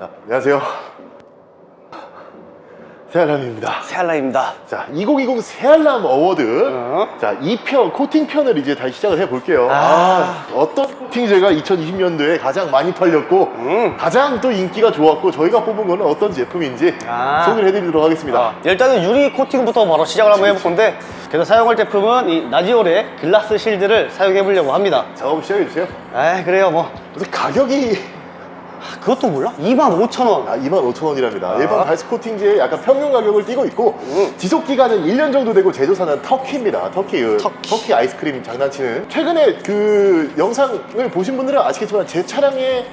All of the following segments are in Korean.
아, 안녕하세요. 새알람입니다. 새알라입니다. 자, 2020 새알람 어워드. 어? 자, 2편, 코팅편을 이제 다시 시작을 해볼게요. 아. 아, 어떤 코팅제가 2020년도에 가장 많이 팔렸고, 음. 가장 또 인기가 좋았고, 저희가 뽑은 거는 어떤 제품인지 아. 소개를 해드리도록 하겠습니다. 아, 일단은 유리 코팅부터 바로 시작을 한번 해볼 건데 그래서 사용할 제품은 이 나지올의 글라스 실드를 사용해 보려고 합니다. 작업 시작해주세요. 아 그래요 뭐 그래서 가격이 아, 그것도 몰라? 25,000원. 아, 25,000원이랍니다. 아. 일반 발스 코팅제의 약간 평균 가격을 띄고 있고 음. 지속 기간은 1년 정도 되고 제조사는 터키입니다. 터키, 그 터키. 터키 아이스크림 장난치는 최근에 그 영상을 보신 분들은 아시겠지만 제 차량에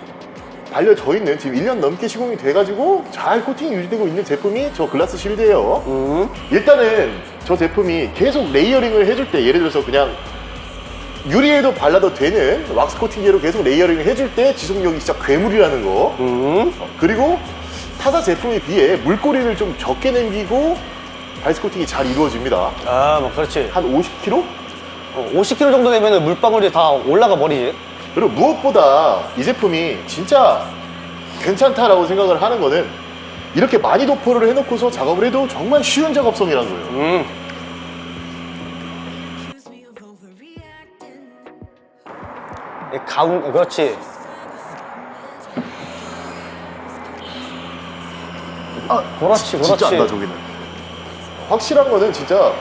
달려져 있는 지금 1년 넘게 시공이 돼가지고 잘 코팅이 유지되고 있는 제품이 저 글라스 실드예요. 음. 일단은 저 제품이 계속 레이어링을 해줄 때 예를 들어서 그냥 유리에도 발라도 되는 왁스 코팅제로 계속 레이어링을 해줄 때 지속력이 진짜 괴물이라는 거 음. 어, 그리고 타사 제품에 비해 물꼬리를 좀 적게 남기고 바이스 코팅이 잘 이루어집니다. 아, 뭐 그렇지. 한 50kg? 어, 50kg 정도 되면 물방울이 다 올라가 버리지. 그리고 무엇보다 이 제품이 진짜 괜찮다라고 생각을 하는 거는 이렇게 많이 도포를 해놓고서 작업을 해도 정말 쉬운 작업성이라는 거예요. 음. 가운 그렇지. 아, 그렇지, 진짜 그렇지. 안다 저기는. 확실한 거는 진짜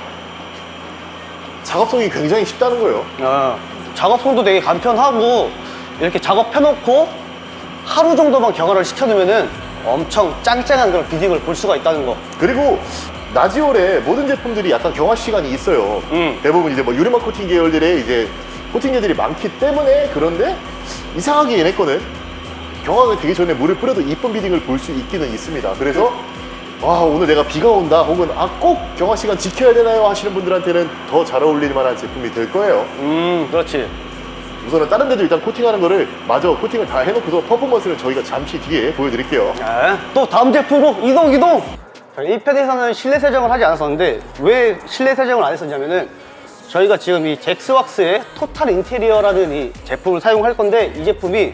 작업성이 굉장히 쉽다는 거예요. 어, 작업성도 되게 간편하고 이렇게 작업해놓고 하루 정도만 경화를 시켜두면은 엄청 짱짱한 그런 비딩을 볼 수가 있다는 거. 그리고 나지올의 모든 제품들이 약간 경화 시간이 있어요. 음. 대부분 이제 뭐 유리막 코팅 계열들의 이제 코팅제들이 많기 때문에 그런데 이상하게 얘네 거는 경화가 되기 전에 물을 뿌려도 이쁜 비딩을 볼 수 있기는 있습니다. 그래서 와 오늘 내가 비가 온다 혹은 아 꼭 경화 시간 지켜야 되나요 하시는 분들한테는 더 잘 어울릴 만한 제품이 될 거예요. 음, 그렇지. 우선은 다른 데도 일단 코팅하는 거를 마저 코팅을 다 해놓고서 퍼포먼스를 저희가 잠시 뒤에 보여드릴게요. 아, 또 다음 제품으로 이동 이동. 1편에서는 실내 세정을 하지 않았었는데 왜 실내 세정을 안 했었냐면은 저희가 지금 이 잭스왁스의 토탈 인테리어라는 이 제품을 사용할 건데 이 제품이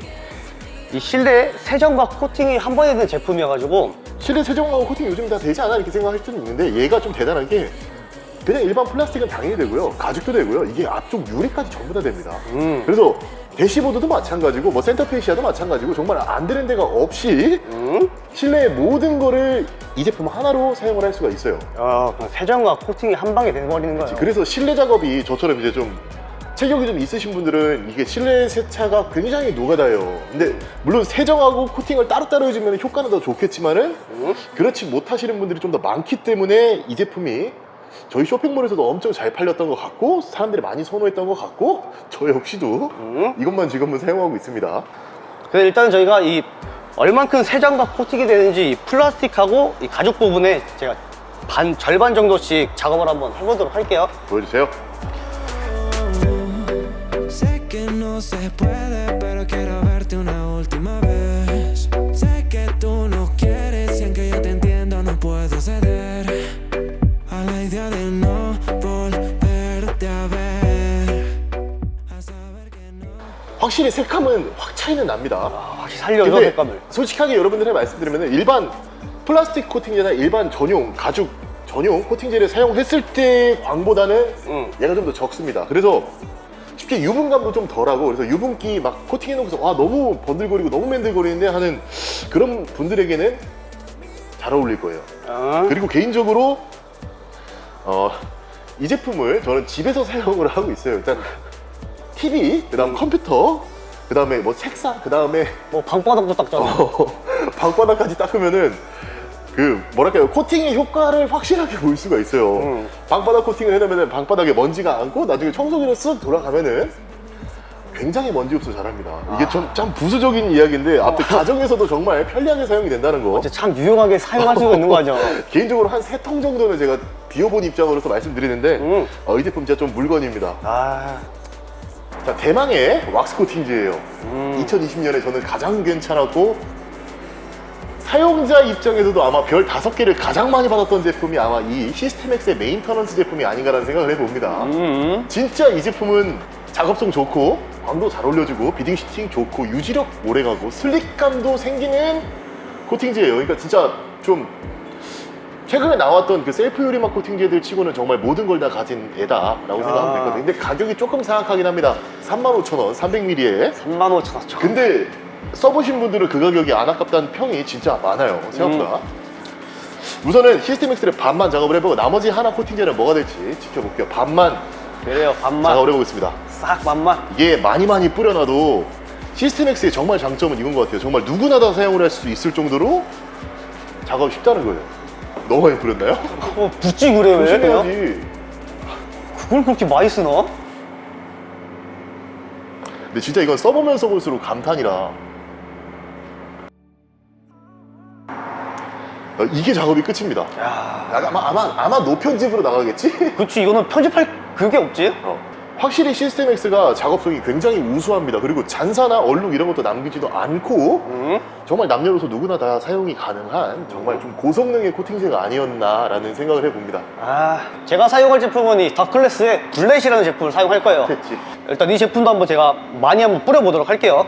이 실내 세정과 코팅이 한 번에 되는 제품이어가지고 실내 세정하고 코팅 요즘 다 되지 않아? 이렇게 생각할 수는 있는데 얘가 좀 대단한 게 그냥 일반 플라스틱은 당연히 되고요. 가죽도 되고요. 이게 앞쪽 유리까지 전부 다 됩니다. 음. 그래서 대시보드도 마찬가지고 뭐 센터페시아도 마찬가지고 정말 안 되는 데가 없이 음? 실내의 모든 거를 이 제품 하나로 사용을 할 수가 있어요 어, 그냥 세정과 코팅이 한 방에 돼버리는 거예요. 그래서 실내 작업이 저처럼 이제 좀 체격이 좀 있으신 분들은 이게 실내 세차가 굉장히 노가다예요. 근데 물론 세정하고 코팅을 따로따로 해주면 효과는 더 좋겠지만은 음? 그렇지 못하시는 분들이 좀 더 많기 때문에 이 제품이 저희 쇼핑몰에서도 엄청 잘 팔렸던 것 같고 사람들이 많이 선호했던 것 같고 저 역시도 음? 이것만 지금은 사용하고 있습니다. 그래서 일단 저희가 이 얼만큼 세정과 코팅이 되는지 이 플라스틱하고 이 가죽 부분에 제가 반 절반 정도씩 작업을 한번 해보도록 할게요. 보여주세요. Sé que no se puede, 확실히 색감은 확 차이는 납니다. 아, 확실히 살려줘 근데 색감을. 솔직하게 여러분들에 말씀드리면 일반 플라스틱 코팅제나 일반 전용 가죽 전용 코팅제를 사용했을 때 광보다는 응. 얘가 좀 더 적습니다. 그래서 쉽게 유분감도 좀 덜하고 그래서 유분기 막 코팅해 놓고서 와 너무 번들거리고 너무 맨들거리는데 하는 그런 분들에게는 잘 어울릴 거예요. 어? 그리고 개인적으로 어, 이 제품을 저는 집에서 사용을 하고 있어요. 일단 TV, 그다음 컴퓨터, 그다음에 뭐 책상, 그다음에 뭐 방바닥도 닦잖아. 방바닥까지 닦으면은 그 뭐랄까요 코팅의 효과를 확실하게 볼 수가 있어요. 음. 방바닥 코팅을 해놓으면 방바닥에 먼지가 앉고 나중에 청소기를 쓱 돌아가면은 굉장히 먼지 흡수 잘합니다. 이게 좀, 참 부수적인 이야기인데 앞에 가정에서도 정말 편리하게 사용이 된다는 거. 진짜 참 유용하게 사용할 수가 있는 거죠. 개인적으로 한 세 통 정도는 제가 비워본 입장으로서 말씀드리는데 음. 어, 이 제품 진짜 좀 물건입니다. 아, 자 대망의 왁스 코팅제예요. 음. 2020년에 저는 가장 괜찮았고 사용자 입장에서도 아마 별 다섯 개를 가장 많이 받았던 제품이 아마 이 시스템엑스의 메인터넌스 제품이 아닌가라는 생각을 해봅니다. 음. 진짜 이 제품은 작업성 좋고 광도 잘 올려주고 비딩 시팅 좋고 유지력 오래가고 슬릭감도 생기는 코팅제예요. 그러니까 진짜 좀 최근에 나왔던 그 셀프 유리막 코팅제들 치고는 정말 모든 걸 다 가진 애다라고 생각하면 되거든요. 근데 가격이 조금 사악하긴 합니다. 35,000원, 300ml에. 3만 5천 원. 근데 써보신 분들은 그 가격이 안 아깝다는 평이 진짜 많아요. 생각보다. 우선은 시스템엑스를 반만 작업을 해보고 나머지 하나 코팅제는 뭐가 될지 지켜볼게요. 반만 그래요, 반만. 작업을 해보겠습니다. 싹 반만. 이게 많이 많이 뿌려놔도 시스템엑스의 정말 장점은 이건 것 같아요. 정말 누구나 다 사용을 할 수 있을 정도로 작업이 쉽다는 거예요. 너무 많이 뿌렸나요? 어, 붙지 그래, 왜? 그냥? 조심해야지. 그걸 그렇게 많이 쓰나? 근데 진짜 이건 써보면 써볼수록 감탄이라. 어, 이게 작업이 끝입니다. 야. 아마 아마 아마 노편집으로 나가겠지? 그치, 이거는 편집할 그게 없지? 어. 확실히 시스템 X가 작업성이 굉장히 우수합니다. 그리고 잔사나 얼룩 이런 것도 남기지도 않고 응? 정말 남녀노소 누구나 다 사용이 가능한 정말 좀 고성능의 코팅제가 아니었나라는 생각을 해봅니다. 아, 제가 사용할 제품은 이 더클래스의 블렛이라는 제품을 사용할 거예요. 됐지. 일단 이 제품도 한번 제가 많이 한번 뿌려보도록 할게요.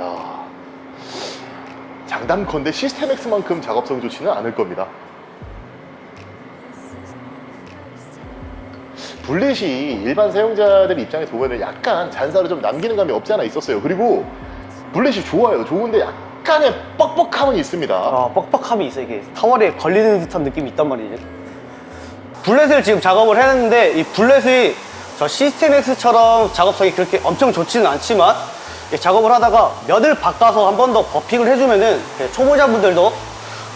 야 장담컨대 시스템 X만큼 작업성 좋지는 않을 겁니다. 블렛이 일반 사용자들 입장에서 보면 약간 잔사를 좀 남기는 감이 없지 않아 있었어요. 그리고 블렛이 좋아요. 좋은데 약간의 뻑뻑함은 있습니다. 아, 뻑뻑함이 있어, 이게. 타월에 걸리는 듯한 느낌이 있단 말이지. 블렛을 지금 작업을 했는데, 이 블렛이 저 시스템 X처럼 작업성이 그렇게 엄청 좋지는 않지만, 작업을 하다가 면을 바꿔서 한 번 더 버핑을 해주면은 초보자분들도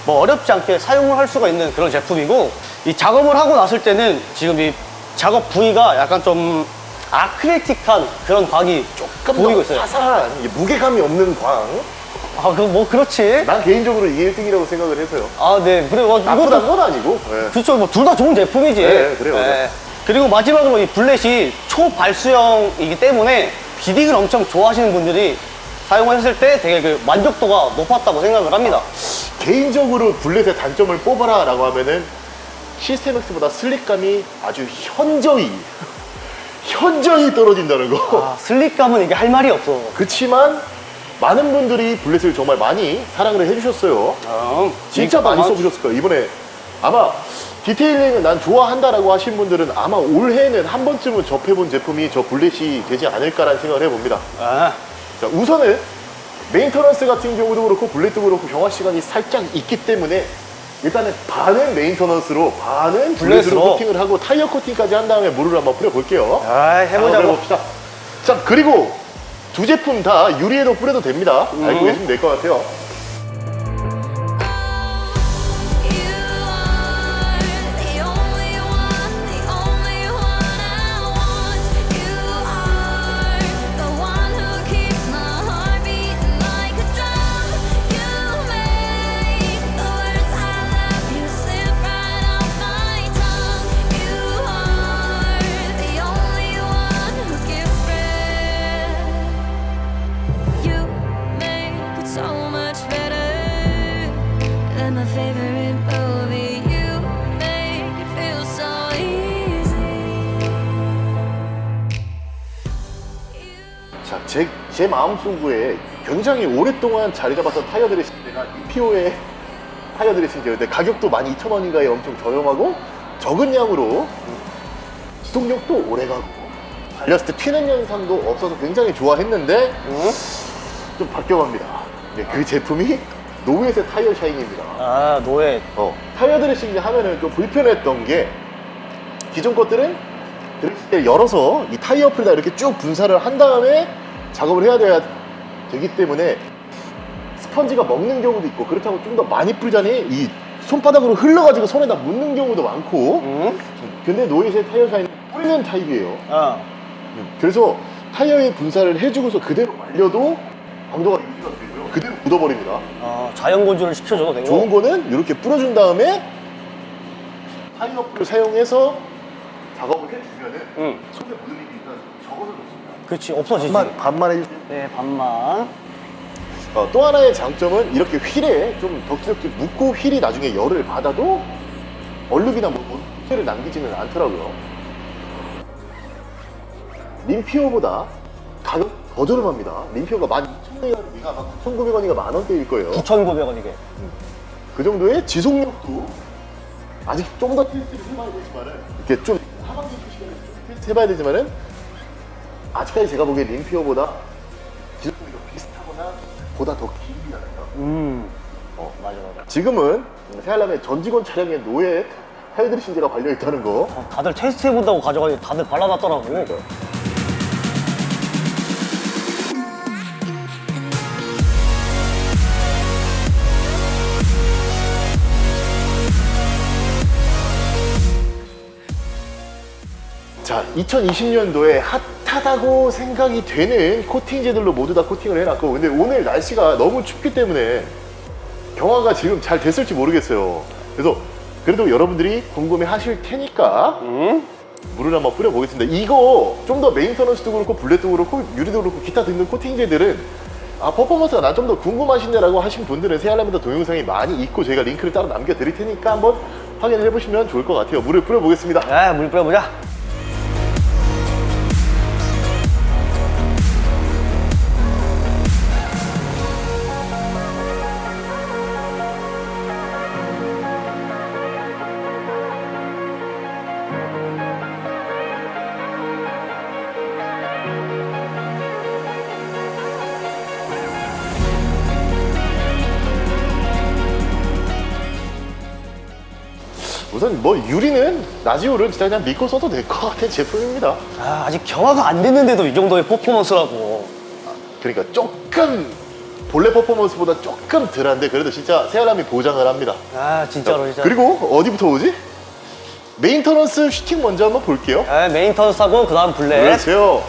뭐 어렵지 않게 사용을 할 수가 있는 그런 제품이고, 이 작업을 하고 났을 때는 지금 이 작업 부위가 약간 좀 아크릴틱한 그런 광이 조금 보이고 더 있어요. 화사한 이게 무게감이 없는 광. 아, 그 뭐 그렇지. 난 개인적으로 이게 1등이라고 생각을 해서요. 아, 네. 그래, 뭐, 나쁘단 이것도 건 아니고. 예. 그렇죠. 뭐 둘 다 좋은 제품이지. 네, 그래요, 그래요. 그리고 마지막으로 이 블렛이 초발수형이기 때문에 비딩을 엄청 좋아하시는 분들이 사용했을 때 되게 그 만족도가 높았다고 생각을 합니다. 개인적으로 블렛의 단점을 뽑아라라고 하면은 시스템 X보다 슬릭감이 아주 현저히 현저히 떨어진다는 거. 아, 슬립감은 이게 할 말이 없어. 그렇지만 많은 분들이 블렛을 정말 많이 사랑을 해주셨어요. 어, 진짜 많이 써보셨을 거예요. 이번에 아마 디테일링을 난 좋아한다라고 하신 분들은 아마 올해는 한 번쯤은 접해본 제품이 저 블렛이 되지 않을까라는 생각을 해봅니다. 아, 자, 우선은 메인터넌스 같은 경우도 그렇고 블렛도 그렇고 경화 시간이 살짝 있기 때문에 일단은 반은 메인터넌스로 반은 블렛으로. 코팅을 하고 타이어 코팅까지 한 다음에 물을 한번 뿌려볼게요. 아 해보자고. 봅시다. 자 그리고 두 제품 다 유리에도 뿌려도 됩니다. 음. 알고 계시면 될 것 같아요. 제, 제 마음속에 굉장히 오랫동안 자리 잡았던 타이어 드레싱 제가 EPO의 타이어 드레싱 제인데 가격도 12,000원인가에 엄청 저렴하고 적은 양으로 지속력도 오래가고 달렸을 때 튀는 현상도 없어서 굉장히 좋아했는데 응? 좀 바뀌어갑니다. 네, 그 제품이 노웨스의 타이어 샤인입니다. 아 노예. 어, 타이어 드레싱 하면은 좀 불편했던 게 기존 것들은 드레싱 때 열어서 이 타이어 풀에다 이렇게 쭉 분사를 한 다음에 작업을 해야 돼야 되기 때문에 스펀지가 먹는 경우도 있고 그렇다고 좀 더 많이 풀자니 이 손바닥으로 흘러가지고 손에다 묻는 경우도 많고 응? 근데 노이즈의 타이어 샤인은 뿌리는 타입이에요 아, 음, 그래서 타이어에 분사를 해주고서 그대로 말려도 강도가 유지가 되고요 그대로 묻어버립니다 아 자연 건조를 시켜줘도 되고. 좋은 거는 이렇게 뿌려준 다음에 타이어풀을 사용해서 작업을 해주면은 응. 손에 묻는 일이 일단 적어서 좋습니다. 그렇지 없어지지. 반만, 반만 해주세요. 네 반만. 어, 또 하나의 장점은 이렇게 휠에 좀 덕지덕지 묻고 휠이 나중에 열을 받아도 얼룩이나 뭐 문제를 남기지는 않더라고요. 림피오보다 가격 저렴합니다. 림피어가 12,000원이가 아마 9,900원이가 만 원대일 거예요. 9,900원 이게. 그 정도의 지속력도 아직 좀 더 테스트를 해봐야 되지만은 이렇게 좀 하반기 시간에 좀 테스트 해봐야 되지만은 아직까지 제가 보기엔 림피어보다 지속력이 더 비슷하거나 보다 더 깁니다. 음. 어, 맞아 맞아. 지금은 새알람의 전 직원 차량에 노예 신제가 발려 있다는 거. 어, 다들 테스트 해본다고 가져가니 다들 발라놨더라고. 자, 2020년도에 핫 하다고 생각이 되는 코팅제들로 모두 다 코팅을 해놨고, 근데 오늘 날씨가 너무 춥기 때문에 경화가 지금 잘 됐을지 모르겠어요. 그래서 그래도 여러분들이 궁금해 하실 테니까 음? 물을 한번 뿌려보겠습니다. 이거 좀 더 메인터넌스도 그렇고 블랙도 그렇고 유리도 그렇고 기타 등등 코팅제들은 아 퍼포먼스가 난 좀 더 궁금하신데라고 하신 분들은 세알람에다 동영상이 많이 있고 저희가 링크를 따로 남겨드릴 테니까 한번 확인을 해보시면 좋을 것 같아요. 물을 뿌려보겠습니다. 야, 물 뿌려보자. 우선 뭐 유리는 나지오를 진짜 그냥 믿고 써도 될 것 같은 제품입니다. 아, 아직 경화가 안 됐는데도 이 정도의 퍼포먼스라고. 그러니까 조금 본래 퍼포먼스보다 조금 덜한데 그래도 진짜 세알람이 보장을 합니다. 아, 진짜로, 진짜. 그리고 어디부터 오지? 메인터넌스 슈팅 먼저 한번 볼게요. 아, 메인 턴스하고 그 다음 블랙. 그렇죠.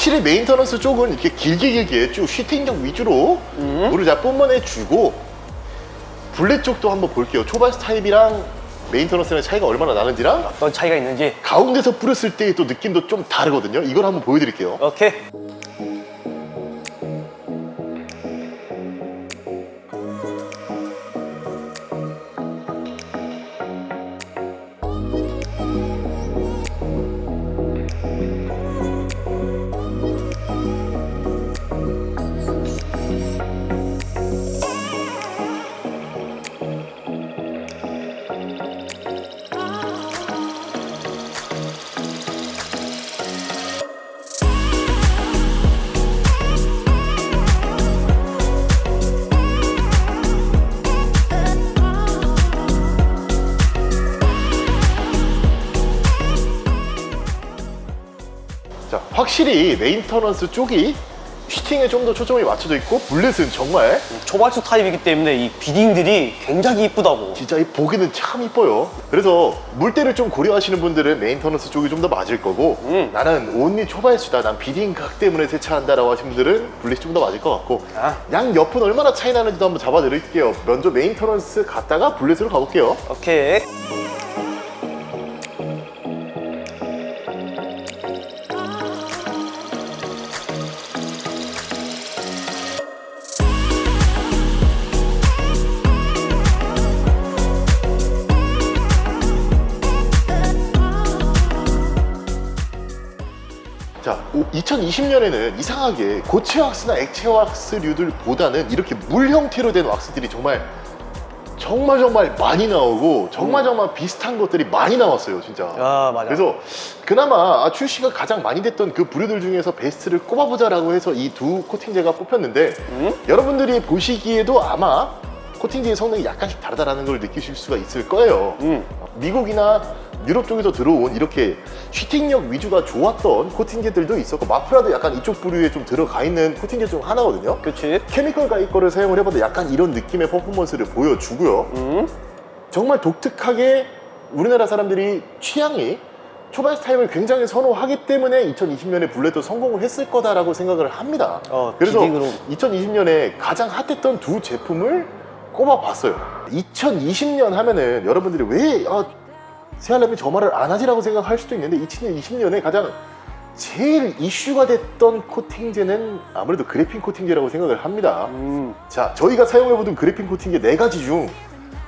확실히 메인터넌스 쪽은 이렇게 길게 길게 쭉 슈팅력 위주로 물을 잘 뿜어내주고 블랙 쪽도 한번 볼게요. 초반 타입이랑 메인터넌스의 차이가 얼마나 나는지랑 어떤 차이가 있는지. 가운데서 뿌렸을 때의 또 느낌도 좀 다르거든요. 이걸 한번 보여드릴게요. 오케이. 확실히 메인터넌스 쪽이 슈팅에 좀 더 초점이 맞춰져 있고 블렛은 정말 초발수 타입이기 때문에 이 비딩들이 굉장히 이쁘다고. 진짜 이 보기는 참 이뻐요. 그래서 물때를 좀 고려하시는 분들은 메인터넌스 쪽이 좀 더 맞을 거고 음. 나는 온리 초발수다. 난 비딩각 때문에 세차한다 라고 하시는 분들은 블렛이 좀 더 맞을 것 같고 아. 양 옆은 얼마나 차이 나는지도 한번 잡아드릴게요. 먼저 메인터넌스 갔다가 블렛으로 가볼게요. 오케이. 자, 2020년에는 이상하게 고체 왁스나 액체 왁스류들보다는 이렇게 물 형태로 된 왁스들이 정말 정말 정말 많이 나오고 정말 정말 비슷한 것들이 많이 나왔어요, 진짜. 아, 맞아. 그래서 그나마 아, 출시가 가장 많이 됐던 그 부류들 중에서 베스트를 꼽아보자 라고 해서 이 두 코팅제가 뽑혔는데 음? 여러분들이 보시기에도 아마 코팅제의 성능이 약간씩 다르다는 걸 느끼실 수가 있을 거예요. 음. 미국이나 유럽 쪽에서 들어온 이렇게 슈팅력 위주가 좋았던 코팅제들도 있었고 마프라도 약간 이쪽 부류에 좀 들어가 있는 코팅제 중 하나거든요. 그치? 케미컬 가이 거를 사용을 해봐도 약간 이런 느낌의 퍼포먼스를 보여주고요. 음. 정말 독특하게 우리나라 사람들이 취향이 초반 스타일을 굉장히 선호하기 때문에 2020년에 블랙도 성공을 했을 거다라고 생각을 합니다. 어, 그래서 기믹으로. 2020년에 가장 핫했던 두 제품을 꼽아봤어요. 2020년 하면은 여러분들이 왜 아, 새알람이 저 말을 안 하지라고 생각할 수도 있는데 2020년에 가장 제일 이슈가 됐던 코팅제는 아무래도 그래핀 코팅제라고 생각을 합니다. 음. 자, 저희가 사용해보던 그래핀 코팅제 네 가지 중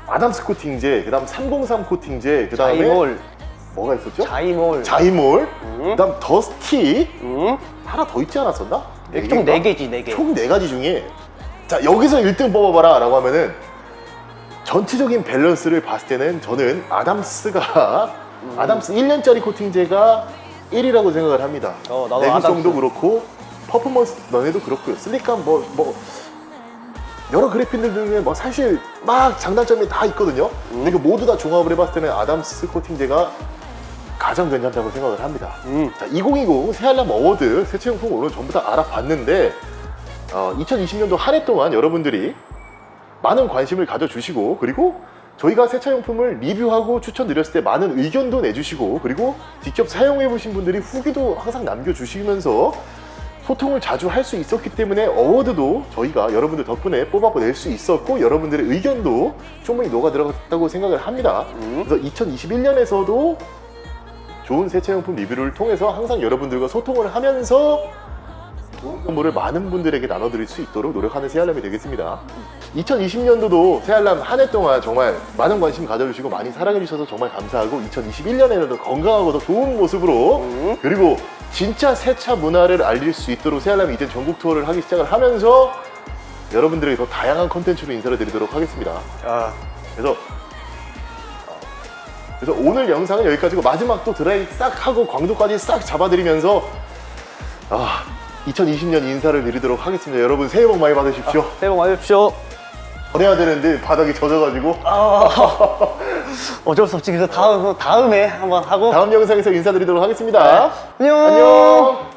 아담스 코팅제, 그 다음 303 코팅제, 그 다음에 자이몰, 뭐가 있었죠? 자이몰. 자이몰, 음. 그 다음 더스티 음. 하나 더 있지 않았었나? 네총 개인가? 네 개지, 네 개. 총네 가지 중에 자 여기서 1등 뽑아봐라 라고 하면은 전체적인 밸런스를 봤을 때는 저는 아담스가 음. 아담스 1년짜리 코팅제가 1위라고 생각을 합니다 어, 나도 내구성도 아담스. 그렇고 퍼포먼스 너네도 그렇고요 슬릭감 뭐, 뭐 여러 그래핀들 중에 뭐 사실 막 장단점이 다 있거든요 근데 그 모두 다 종합을 해봤을 때는 아담스 코팅제가 가장 괜찮다고 생각을 합니다 음. 자, 2020 새알람 어워드 세차용품 오늘 전부 다 알아봤는데 어, 2020년도 한 해 동안 여러분들이 많은 관심을 가져주시고 그리고 저희가 세차용품을 리뷰하고 추천드렸을 때 많은 의견도 내주시고 그리고 직접 사용해보신 분들이 후기도 항상 남겨주시면서 소통을 자주 할 수 있었기 때문에 어워드도 저희가 여러분들 덕분에 뽑아낼 수 있었고 여러분들의 의견도 충분히 녹아 들어갔다고 생각을 합니다. 음. 그래서 2021년에서도 좋은 세차용품 리뷰를 통해서 항상 여러분들과 소통을 하면서 좋은 정보를 많은 분들에게 나눠드릴 수 있도록 노력하는 새알람이 되겠습니다. 2020년도도 새알람 한 해 동안 정말 많은 관심 가져주시고 많이 사랑해주셔서 정말 감사하고 2021년에는 건강하고 더 좋은 모습으로 음. 그리고 진짜 세차 문화를 알릴 수 있도록 새알람이 이제 전국 투어를 하기 시작을 하면서 여러분들에게 더 다양한 컨텐츠로 인사를 드리도록 하겠습니다. 아, 그래서 그래서 오늘 영상은 여기까지고 마지막 또 드라이 싹 하고 광도까지 싹 잡아드리면서 아 2020년 인사를 드리도록 하겠습니다. 여러분 새해 복 많이 받으십시오. 새해 복 많이 받으십시오. 전해야 되는데 바닥이 젖어가지고 어쩔 수 없지. 그래서 다음, 다음에 한번 하고. 다음 영상에서 인사드리도록 하겠습니다. 안녕. 안녕.